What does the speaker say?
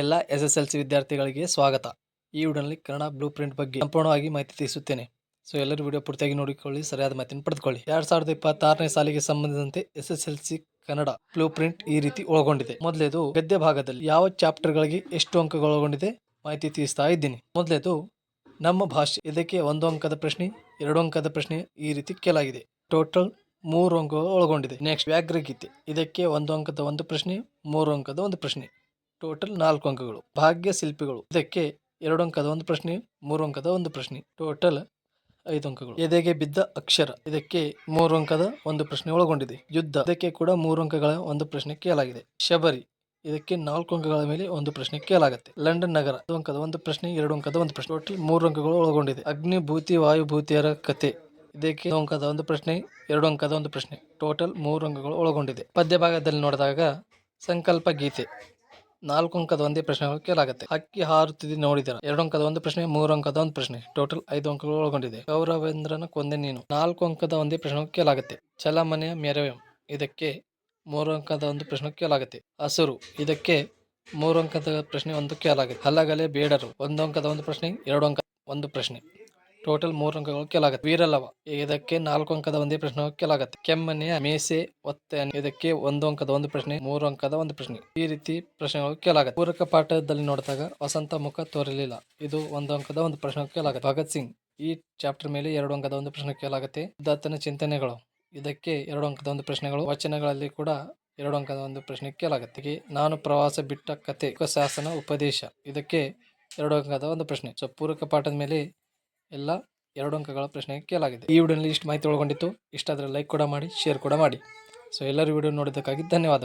ಎಲ್ಲ S S L C ವಿದ್ಯಾರ್ಥಿಗಳಿಗೆ ಸ್ವಾಗತ. ಈ ವಿಡಿಯೋನಲ್ಲಿ ಕನ್ನಡ ಬ್ಲೂ ಪ್ರಿಂಟ್ ಬಗ್ಗೆ ಸಂಪೂರ್ಣವಾಗಿ ಮಾಹಿತಿ ತಿಳಿಸುತ್ತೇನೆ. ಸೊ ಎಲ್ಲರೂ ವಿಡಿಯೋ ಪೂರ್ತಿಯಾಗಿ ನೋಡಿಕೊಳ್ಳಿ, ಸರಿಯಾದ ಮಾಹಿತಿಯನ್ನು ಪಡೆದುಕೊಳ್ಳಿ. ಎರಡ್ ಸಾವಿರದ ಇಪ್ಪತ್ತಾರನೇ ಸಾಲಿಗೆ ಸಂಬಂಧಿಸಿದಂತೆ S S L C Kannada blueprint ಈ ರೀತಿ ಒಳಗೊಂಡಿದೆ. ಮೊದಲೇದು ಗದ್ಯ ಭಾಗದಲ್ಲಿ ಯಾವ ಚಾಪ್ಟರ್ಗಳಿಗೆ ಎಷ್ಟು ಅಂಕಗಳು ಒಳಗೊಂಡಿದೆ ಮಾಹಿತಿ ತಿಳಿಸ್ತಾ ಇದ್ದೀನಿ. ಮೊದಲೇದು ನಮ್ಮ ಭಾಷೆ, ಇದಕ್ಕೆ ಒಂದು ಅಂಕದ ಪ್ರಶ್ನೆ, ಎರಡು ಅಂಕದ ಪ್ರಶ್ನೆ ಈ ರೀತಿ ಕೇಳಾಗಿದೆ ಟೋಟಲ್ ಮೂರು ಅಂಕಗಳು ಒಳಗೊಂಡಿದೆ. ನೆಕ್ಸ್ಟ್ ವ್ಯಾಘ್ರಗೀತೆ ಇದಕ್ಕೆ ಒಂದು ಅಂಕದ ಒಂದು ಪ್ರಶ್ನೆ, ಮೂರು ಅಂಕದ ಒಂದು ಪ್ರಶ್ನೆ. ಟೋಟಲ್ ನಾಲ್ಕು ಅಂಕಗಳು. ಭಾಗ್ಯ ಶಿಲ್ಪಿಗಳು. ಇದಕ್ಕೆ ಎರಡು ಅಂಕದ ಒಂದು ಪ್ರಶ್ನೆ, ಮೂರು ಅಂಕದ ಒಂದು ಪ್ರಶ್ನೆ. ಟೋಟಲ್ ಐದು ಅಂಕಗಳು. ಎದೆಗೆ ಬಿದ್ದ ಅಕ್ಷರ. ಇದಕ್ಕೆ ಮೂರು ಅಂಕದ ಒಂದು ಪ್ರಶ್ನೆ ಒಳಗೊಂಡಿದೆ. ಯುದ್ಧ. ಇದಕ್ಕೆ ಕೂಡ ಮೂರು ಅಂಕಗಳ ಒಂದು ಪ್ರಶ್ನೆ ಕೇಳಲಾಗಿದೆ. ಶಬರಿ. ಇದಕ್ಕೆ ನಾಲ್ಕು ಅಂಕಗಳ ಮೇಲೆ ಒಂದು ಪ್ರಶ್ನೆ ಕೇಳಲಾಗುತ್ತೆ. ಲಂಡನ್ ನಗರ. ಅಂಕದ ಒಂದು ಪ್ರಶ್ನೆ, ಎರಡು ಅಂಕದ ಒಂದು ಪ್ರಶ್ನೆ. ಟೋಟಲ್ ಮೂರು ಅಂಕಗಳು ಒಳಗೊಂಡಿದೆ. ಅಗ್ನಿಭೂತಿ ವಾಯುಭೂತಿಯರ ಕತೆ ಇದಕ್ಕೆ ಅಂಕದ ಒಂದು ಪ್ರಶ್ನೆ, ಎರಡು ಅಂಕದ ಒಂದು ಪ್ರಶ್ನೆ. ಟೋಟಲ್ ಮೂರು ಅಂಕಗಳು ಒಳಗೊಂಡಿದೆ. ಪದ್ಯ ಭಾಗದಲ್ಲಿ ನೋಡಿದಾಗ ಸಂಕಲ್ಪ ಗೀತೆ. ನಾಲ್ಕು ಅಂಕದ ಒಂದೇ ಪ್ರಶ್ನೆಗಳು ಕೇಳಾಗುತ್ತೆ. ಅಕ್ಕಿ ಹಾರುತ್ತಿದೆ ನೋಡಿದರ? ಎರಡು ಅಂಕದ ಒಂದು ಪ್ರಶ್ನೆ, ಮೂರು ಅಂಕದ ಒಂದು ಪ್ರಶ್ನೆ. ಟೋಟಲ್ ಐದು ಅಂಕಗಳು ಒಳಗೊಂಡಿದೆ. ಗೌರವೇಂದ್ರನ ಕೊಂದೆ ನೀನು. ನಾಲ್ಕು ಅಂಕದ ಒಂದೇ ಪ್ರಶ್ನೆ ಕೇಳಾಗುತ್ತೆ. ಚಲಮನೆಯ ಮೆರವೆಂ ಇದಕ್ಕೆ ಮೂರು ಅಂಕದ ಒಂದು ಪ್ರಶ್ನೆ ಕೇಳಾಗುತ್ತೆ. ಹಸುರು. ಇದಕ್ಕೆ ಮೂರು ಅಂಕದ ಪ್ರಶ್ನೆ ಒಂದು ಕೇಳಾಗುತ್ತೆ. ಹಲ್ಲಗಲೆ ಬೇಡರು. ಒಂದು ಅಂಕದ ಒಂದು ಪ್ರಶ್ನೆ, ಎರಡು ಅಂಕ ಒಂದು ಪ್ರಶ್ನೆ. ಟೋಟಲ್ ಮೂರು ಅಂಕಗಳು ಕೇಳಾಗುತ್ತೆ. ವೀರಲವ, ಇದಕ್ಕೆ ನಾಲ್ಕು ಅಂಕದ ಒಂದೇ ಪ್ರಶ್ನೆ ಕೇಳಾಗುತ್ತೆ. ಕೆಮ್ಮನೆ ಮೇಸೆ ಒತ್ತೆ ಇದಕ್ಕೆ ಒಂದು ಅಂಕದ ಒಂದು ಪ್ರಶ್ನೆ, ಮೂರು ಅಂಕದ ಒಂದು ಪ್ರಶ್ನೆ. ಈ ರೀತಿ ಪ್ರಶ್ನೆಗಳು ಕೇಳಾಗುತ್ತೆ. ಪೂರಕ ಪಾಠದಲ್ಲಿ ನೋಡಿದಾಗ ವಸಂತ ಮುಖ ತೋರಲಿಲ್ಲ. ಇದು ಒಂದು ಅಂಕದ ಒಂದು ಪ್ರಶ್ನೆ ಕೇಳಾಗುತ್ತೆ. ಭಗತ್ ಸಿಂಗ್, ಈ ಚಾಪ್ಟರ್ ಮೇಲೆ ಎರಡು ಅಂಕದ ಒಂದು ಪ್ರಶ್ನೆ ಕೇಳಾಗುತ್ತೆ. ದತ್ತನ ಚಿಂತನೆಗಳು, ಇದಕ್ಕೆ ಎರಡು ಅಂಕದ ಒಂದು ಪ್ರಶ್ನೆಗಳು. ವಚನಗಳಲ್ಲಿ ಕೂಡ ಎರಡು ಅಂಕದ ಒಂದು ಪ್ರಶ್ನೆ ಕೇಳಾಗುತ್ತೆ. ನಾನು ಪ್ರವಾಸ ಬಿಟ್ಟ ಕತೆ ಶಾಸನ ಉಪದೇಶ, ಇದಕ್ಕೆ ಎರಡು ಅಂಕದ ಒಂದು ಪ್ರಶ್ನೆ. ಸೊ, ಪೂರಕ ಪಾಠದ ಮೇಲೆ ಎಲ್ಲ ಎರಡು ಅಂಕಗಳ ಪ್ರಶ್ನೆ ಕೇಳಾಗಿದೆ ಈ ವಿಡಿಯೋನಲ್ಲಿ ಇಷ್ಟು ಮಾಹಿತಿ ಒಳಗೊಂಡಿತ್ತು ಇಷ್ಟಾದರೆ ಲೈಕ್ ಕೂಡ ಮಾಡಿ ಶೇರ್ ಕೂಡ ಮಾಡಿ. ಸೊ ಎಲ್ಲರೂ ವಿಡಿಯೋ ನೋಡಿದ್ದಕ್ಕಾಗಿ ಧನ್ಯವಾದಗಳು.